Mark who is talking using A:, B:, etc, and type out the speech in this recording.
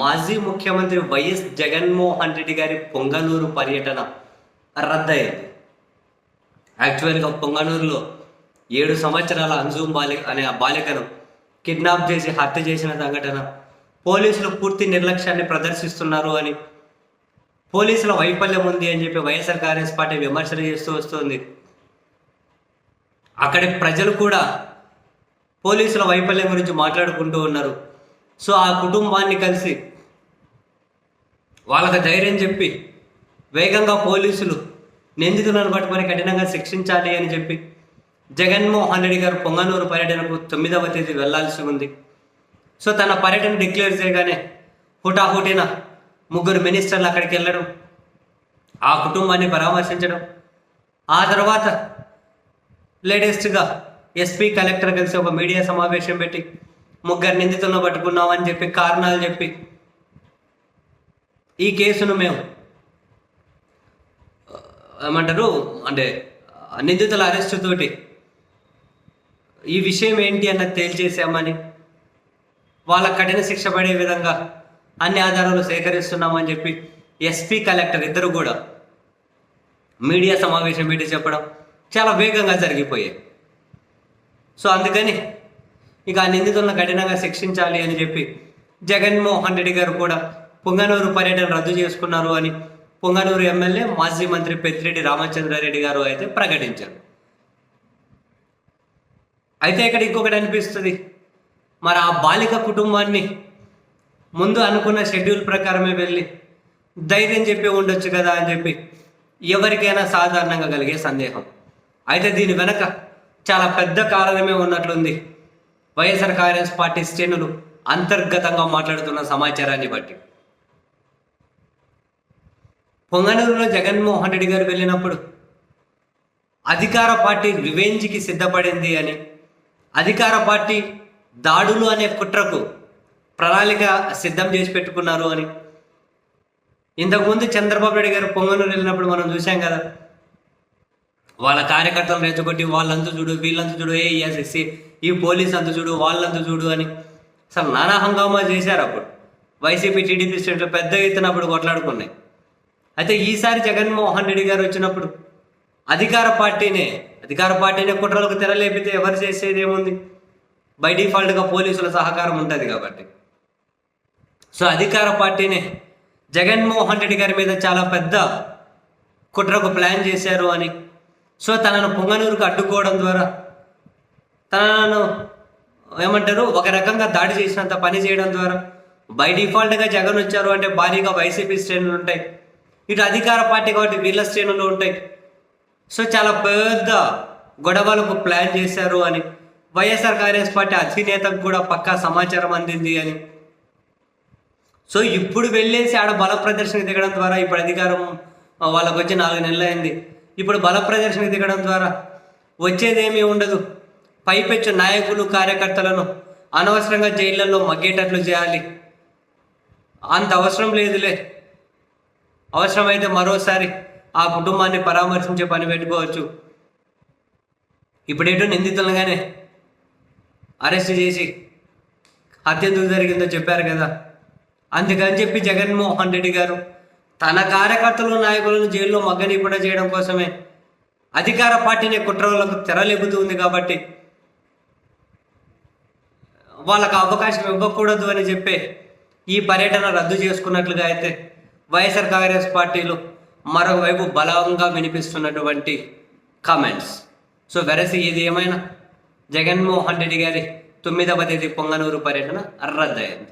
A: మాజీ ముఖ్యమంత్రి వైఎస్ జగన్మోహన్ రెడ్డి గారి పొంగనూరు పర్యటన రద్దయ్యింది యాక్చువల్గా పొంగనూరులో ఏడు సంవత్సరాల అంజుమ్ బాలి అనే బాలికను కిడ్నాప్ చేసి హత్య చేసిన సంఘటన పోలీసులు పూర్తి నిర్లక్ష్యాన్ని ప్రదర్శిస్తున్నారు అని పోలీసుల వైఫల్యం ఉంది అని చెప్పి వైఎస్ఆర్ కాంగ్రెస్ పార్టీ విమర్శలు చేస్తూ వస్తుంది. అక్కడి ప్రజలు కూడా పోలీసుల వైఫల్యం గురించి మాట్లాడుకుంటూ ఉన్నారు. సో ఆ కుటుంబాన్ని కలిసి వాళ్ళకి ధైర్యం చెప్పి వేగంగా పోలీసులు నిందితులను పట్టుకొని కఠినంగా శిక్షించాలి అని చెప్పి జగన్మోహన్ రెడ్డి గారు పొంగనూరు పర్యటనకు తొమ్మిదవ తేదీ వెళ్ళాల్సి ఉంది. సో తన పర్యటన డిక్లేర్ చేయగానే హుటాహుటిన ముగ్గురు మినిస్టర్లు అక్కడికి వెళ్ళడం ఆ కుటుంబాన్ని పరామర్శించడం ఆ తర్వాత లేటెస్ట్గా ఎస్పీ కలెక్టర్ కలిసి ఒక మీడియా సమావేశం పెట్టి ముగ్గురు నిందితులను పట్టుకున్నామని చెప్పి కారణాలు చెప్పి ఈ కేసును మేము ఏమంటారు అంటే నిందితుల అరెస్టు తోటి ఈ విషయం ఏంటి అన్నది తేల్చేసామని వాళ్ళ కఠిన శిక్ష పడే విధంగా అన్ని ఆధారాలు సేకరిస్తున్నామని చెప్పి ఎస్పీ కలెక్టర్ ఇద్దరు కూడా మీడియా సమావేశం పెట్టి చెప్పడం చాలా వేగంగా జరిగిపోయాయి. సో అందుకని ఇక ఆ నిందితులను కఠినంగా శిక్షించాలి అని చెప్పి జగన్మోహన్ రెడ్డి గారు కూడా పొంగనూరు పర్యటన రద్దు చేసుకున్నారు అని పొంగనూరు ఎమ్మెల్యే మాజీ మంత్రి పెద్దిరెడ్డి రామచంద్రారెడ్డి గారు అయితే ప్రకటించారు. అయితే ఇక్కడ ఇంకొకటి అనిపిస్తుంది. మరి ఆ బాలిక కుటుంబాన్ని ముందు అనుకున్న షెడ్యూల్ ప్రకారమే వెళ్ళి ధైర్యం చెప్పి ఉండొచ్చు కదా అని చెప్పి ఎవరికైనా సాధారణంగా కలిగే సందేహం. అయితే దీని వెనక చాలా పెద్ద కారణమే ఉన్నట్లుంది. వైఎస్ఆర్ కాంగ్రెస్ పార్టీ శ్రేణులు అంతర్గతంగా మాట్లాడుతున్న సమాచారాన్ని బట్టి. పొంగనూరులో జగన్మోహన్ రెడ్డి గారు వెళ్ళినప్పుడు అధికార పార్టీ రివెంజ్కి సిద్ధపడింది అని అధికార పార్టీ దాడులు అనే కుట్రకు ప్రణాళిక సిద్ధం చేసి పెట్టుకున్నారు అని. ఇంతకుముందు చంద్రబాబు నాయుడు గారు పొంగనూరు వెళ్ళినప్పుడు మనం చూసాం కదా వాళ్ళ కార్యకర్తలు రెచ్చగొట్టి వాళ్ళంతా చూడు వీళ్ళంతా చూడు ఏ ఎస్ఎస్సి ఈ పోలీస్ అంత చూడు వాళ్ళంతా చూడు అని అసలు నానా హంగామా చేశారు అప్పుడు. వైసీపీ టీడీపీ స్టేట్లో పెద్ద ఎత్తున అప్పుడు కొట్లాడుకున్నాయి. అయితే ఈసారి జగన్మోహన్ రెడ్డి గారు వచ్చినప్పుడు అధికార పార్టీనే అధికార పార్టీనే కుట్రలకు తెరలేపితే ఎవరు చేసేది ఏముంది? బై డిఫాల్ట్గా పోలీసుల సహకారం ఉంటుంది కాబట్టి. సో అధికార పార్టీనే జగన్మోహన్ రెడ్డి గారి మీద చాలా పెద్ద కుట్రకు ప్లాన్ చేశారు అని. సో తనను పొంగనూరుకు అడ్డుకోవడం ద్వారా తనను ఏమంటారు ఒక రకంగా దాడి చేసినంత పని చేయడం ద్వారా బై డిఫాల్ట్గా జగన్ వచ్చారు అంటే భారీగా వైసీపీ శ్రేణులు ఉంటాయి. ఇటు అధికార పార్టీ కాబట్టి వీళ్ళ శ్రేణులు ఉంటాయి. సో చాలా పెద్ద గొడవలకు ప్లాన్ చేశారు అని వైఎస్ఆర్ కాంగ్రెస్ పార్టీ అధినేతకు కూడా పక్కా సమాచారం అందింది అని. సో ఇప్పుడు వెళ్ళేసి ఆడ బల ప్రదర్శనకి దిగడం ద్వారా ఇప్పుడు అధికారం వాళ్ళకు వచ్చి నాలుగు నెలలు అయింది. ఇప్పుడు బల ప్రదర్శనకి దిగడం ద్వారా వచ్చేదేమీ ఉండదు. పైపెచ్చు నాయకులు కార్యకర్తలను అనవసరంగా జైళ్ళల్లో మగ్గేటట్లు చేయాలి. అంత అవసరం లేదులే. అవసరమైతే మరోసారి ఆ కుటుంబాన్ని పరామర్శించే పని పెట్టుకోవచ్చు. ఇప్పుడేటో నిందితులుగానే అరెస్ట్ చేసి హత్య ఎందుకు జరిగిందో చెప్పారు కదా. అందుకని చెప్పి జగన్మోహన్ రెడ్డి గారు తన కార్యకర్తలు నాయకులను జైల్లో మగ్గనిపడ చేయడం కోసమే అధికార పార్టీని కుట్రలకు తెరలేపుతుంది కాబట్టి వాళ్ళకు అవకాశం ఇవ్వకూడదు అని చెప్పే ఈ పర్యటన రద్దు చేసుకున్నట్లుగా అయితే వైఎస్ఆర్ కాంగ్రెస్ పార్టీలు మరోవైపు బలంగా వినిపిస్తున్నటువంటి కామెంట్స్ సో వెరసి ఇది ఏమైనా? జగన్మోహన్ రెడ్డి గారి తొమ్మిదవ తేదీ పొంగనూరు పర్యటన రద్దయింది